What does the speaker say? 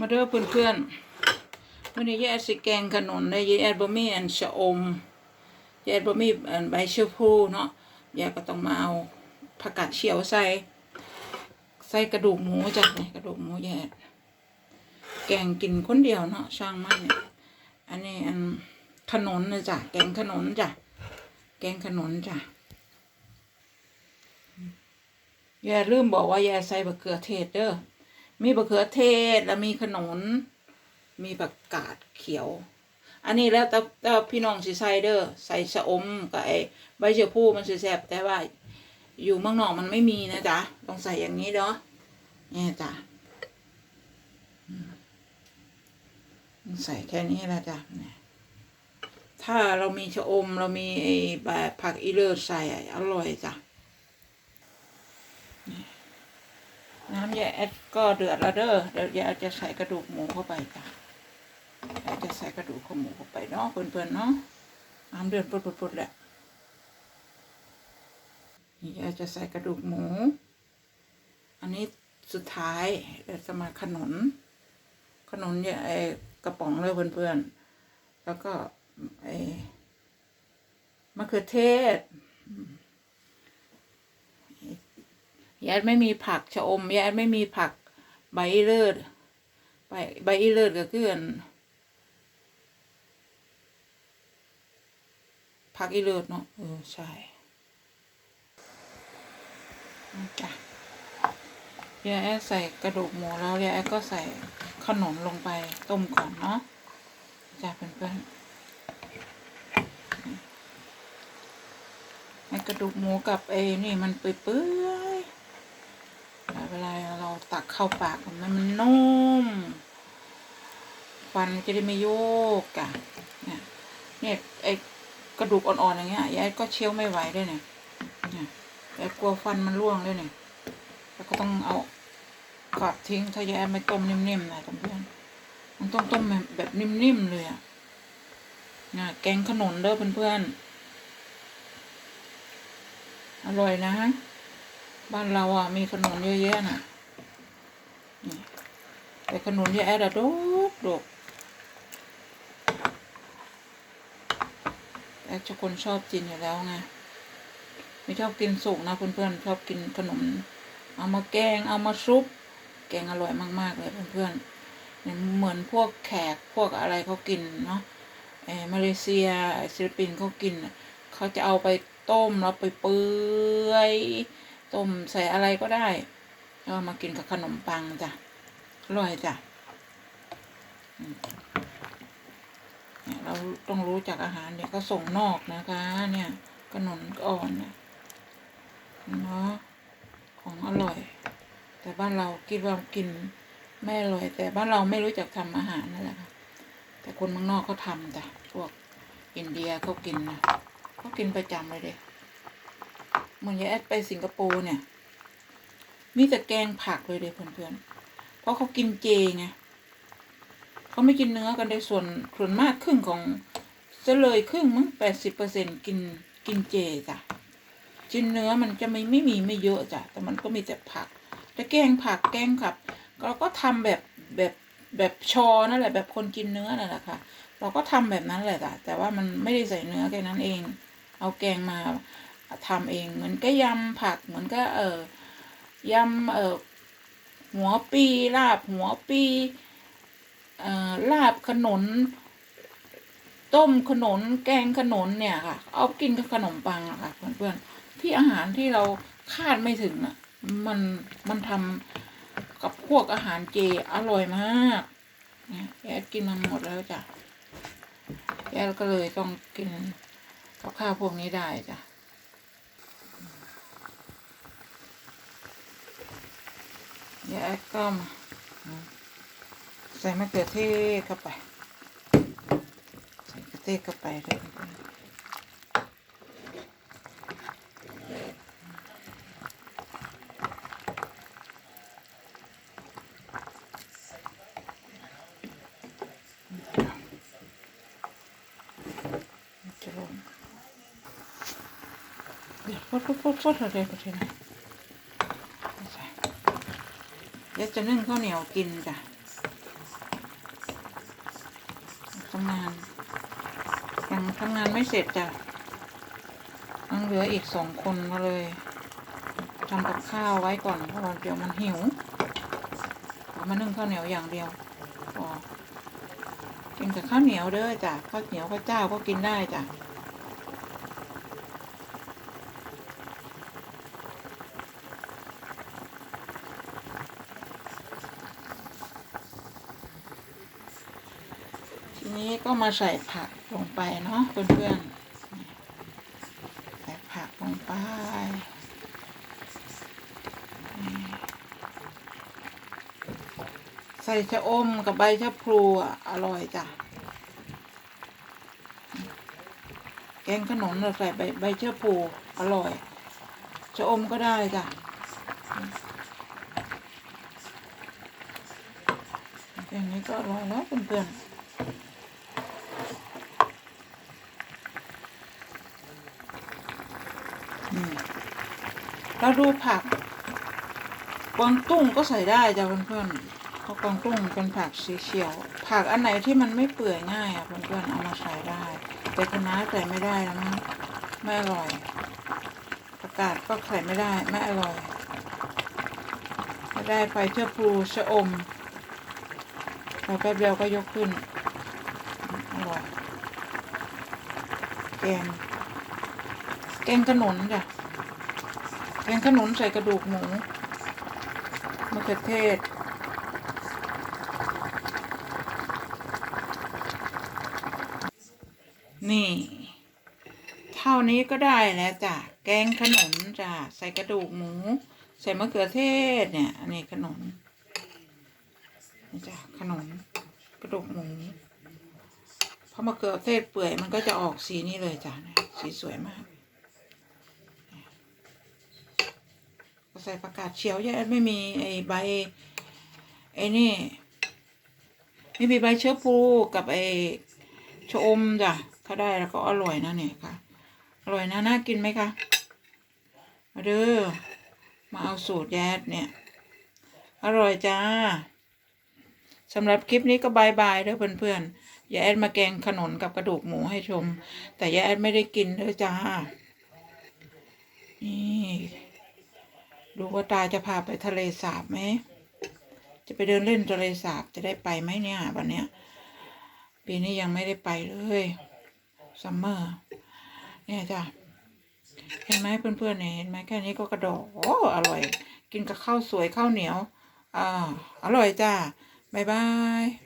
มาเด้อเพื่อนเพื่อนวันนี้ยายสิแกงขนมได้ยายบะหมี่อันชะอมยายบะหมี่อันใบชะพูเนาะยายก็ต้องมาเอาผักกาดเฉียวใส่ใส่กระดูกหมูจ้ะนี่กระดูกหมูยายแกงกินคนเดียวเนาะช่างมันเนี่ยอันนี้อันขนมนะจ้ะแกงขนมจ้ะแกงขนมจ้ะยายลืมบอกว่ายายใส่บะเขือเทศเด้อ มีบะเขือเทศแล้วมีขนมมีผักกาดเขียว อันนี้แล้วแต่แต่พี่น้องสิใส่เด้อใส่ชะอมกับไอ้ใบเชอพู่มันสิแซ่บแต่ว่า อยู่เมืองนอกมันไม่มีนะจ๊ะต้องใส่อย่างนี้เนาะเนี่ยจ้ะใส่แค่นี้ละจ้ะเนี่ยถ้าเรามีชะอมเรามีไอ้แบบผักอีเลิศใส่อร่อยจ้ะ ยาแอดก็เดือดแล้วเด้อเดี๋ยวยายจะใส่กระดูกหมูเข้าไปจ้ะยายจะใส่กระดูกของหมูเข้าไปเนาะเพื่อนๆเนาะน้ำเดือดปุดๆๆแหละนี่ยายจะใส่กระดูกหมู อันนี้สุดท้ายเดี๋ยวจะมาขนมขนมเนี่ยไอ้กระป๋องเลยเพื่อนๆ แล้วก็ไอ้มะเขือเทศ ยายไม่มีผักชะอมยายไม่มีผักใบเลิศใบใบเลิศก็คืออันผักอีเลิศเนาะเออใช่จ้ะยายใส่กระดูกหมูแล้วยายก็ใส่ขนมลงไปต้มก่อนเนาะจ้ะเพื่อนๆไอ้กระดูกหมูกับไอ้นี่มันเปื่อยๆ เวลาเราตักเข้าปากมันมันนุ่มฟันจะได้ไม่โยกอะเนี่ยเนี่ยไอกระดูกอ่อนๆอย่างเงี้ยยายก็เคี้ยวไม่ไหวด้วยเนี่ยเนี่ยยายกลัวฟันมันร่วงด้วยเนี่ยแล้วก็ต้องเอากอดทิ้งถ้ายายไม่ต้มนิ่มๆนะเพื่อนมันต้องต้มแบบนิ่มๆเลยอะเนี่ยแกงขนุนเด้อเพื่อนๆอร่อยนะ บ้านเราอะมีขนุนเยอะแยะน่ะแต่ขนุนที่แอดอะดกดกแอดจะคนชอบกินอยู่แล้วไงไม่ชอบกินสุกนะเพื่อนๆชอบกินขนม เอามาแกงเอามาซุป แกงอร่อยมากๆเลยเพื่อนๆเนี่ยเหมือนพวกแขกพวกอะไรเขากินเนาะเออมาเลเซียศิลปินเขากินเขาจะเอาไปต้มแล้วไปเปื่อย ต้มใส่อะไรก็ได้แล้วเอามากินกับขนมปังจ้ะอร่อยจ้ะเนี่ยเราต้องรู้จักอาหารเนี่ยก็ส่งนอกนะคะ เนี่ยขนมอ่อนเนี่ยเนาะของอร่อย แต่บ้านเราคิดว่ากินไม่อร่อย แต่บ้านเราไม่รู้จักทำอาหารนั่นแหละค่ะแต่คนเมืองนอกเขาทำจ้ะพวกอินเดียเขากินนะเขากินประจำเลยเด็ก มือนยายแอดไปสิงคโปร์เนี่ย มีแต่แกงผักเลยเด็เพื่อนๆ เพราะเขากินเจไงเขาไม่กินเนื้อกันได้ส่วนส่วนมากครึ่งของจะเลยครึ่งมั้งแปดสิบเปอร์เซ็นกินกินเจจ้ะกินเนื้อมันจะไม่ไม่มีไม่เยอะจ้ะแต่มันก็มีแต่ผัก แต่แกงผักแกงขับเราก็ทำแบบแบบแบบชอนั่นแหละแบบคนกินเนื้อนั่นแหละค่ะ เราก็ทำแบบนั้นแหละจ้ะแต่ว่ามันไม่ได้ใส่เนื้อแค่นั้นเอง เอาแกงมา ทำเองเหมือนก็ยำผักเหมือนก็เออยำเออหัวปีลาบหัวปีเอ่อลาบขนนต้มขนนแกงขนนเนี่ยค่ะ เอากินกับขนมปังอะค่ะเพื่อนๆที่อาหารที่เราคาดไม่ถึงอะมันมันทำกับพวกอาหารเจอร่อยมากเนี่ยแอดกินมาหมดแล้วจ้ะแอดก็เลยต้องกินกับข้าวพวกนี้ได้จ้ะ เดี๋ยวแอดก็มาใส่มะเขือเทศเข้าไป ใส่มะเขือเทศเข้าไปเลยจะลงเดี๋ยวฟดฟดฟดฟดอะไรก็ทีน เดี๋ยวจะนึ่งข้าวเหนียวกินจ้ะทำงานยังทำงานไม่เสร็จจ้ะยังเหลืออีกสองคนมาเลยทำกับข้าวไว้ก่อนเพราะเดี๋ยวมันหิวมานึ่งข้าวเหนียวอย่างเดียวกินกับข้าวเหนียวเด้อจ้ะข้าวเหนียวข้าวเจ้าก็กินได้จ้ะ นี้ก็มาใส่ผักลงไปเนาะเพื่อนๆ ใส่ผักลงไป ใส่ชะอมกับใบชะพลูอร่อยจ้ะ แกงขนมเราใส่ใบใบชะพลูอร่อย ชะอมก็ได้จ้ะอย่างนี้ก็อร่อยแล้วเพื่อนๆ เราดูผักกวางตุ้งก็ใส่ได้จ้ะเพื่อนๆเพราะกวางตุ้งเป็นผักสีเขียว ผักอันไหนที่มันไม่เปื่อยง่ายอะเพื่อนๆเอามาใส่ได้ แต่คะน้าใส่ไม่ได้แล้วมั้งไม่อร่อยประกาศก็ใส่ไม่ได้ไม่อร่อยไได้ไปเชื่อพลูชะอมใส่แป๊บเดียวก็ยกขึ้นอร่อยแกงแกงขนุนจ้ะ แกงขนุนใส่กระดูกหมูมะเขือเทศ นี่ เท่านี้ก็ได้แล้วจ้ะ แกงขนมจ้ะ ใส่กระดูกหมู ใส่มะเขือเทศเนี่ย อันนี้ขนมนี่จ้ะ ขนมกระดูกหมูพราะมะเขือเทศเปื่อยมันก็จะออกสีนี้เลยจ้ะ สีสวยมาก ใส่ผักกาดเขียวแยกไม่มีไอ้ใบไอ้นี่ไม่มีใบเชื้อพูกับไอ้ชะอมจ้ะถ้าได้แล้วก็อร่อยนะเนี่ยค่ะ อร่อยนะน่ากินไหมคะมาเด้อมาเอาสูตรแยดเนี่ย อร่อยจ้าสำหรับคลิปนี้ก็บายบายเด้อเพื่อนๆอย่าแอดมาแกงขนนกับกระดูกหมูให้ชม แต่ย่าแอดไม่ได้กินเด้อจ้านี่ ดูว่าตาจะพาไปทะเลสาบไหม จะไปเดินเล่นทะเลสาบจะได้ไปไหมเนี่ยวันเนี้ย ปีนี้ยังไม่ได้ไปเลยซัมเมอร์เนี่ยจ้ะเห็นไหมเพื่อนๆเนี่ยเห็นไหมแค่นี้ก็กระโดดโอ้อร่อย กินกับข้าวสวยข้าวเหนียวอ่าอร่อยจ้าบ๊ายบาย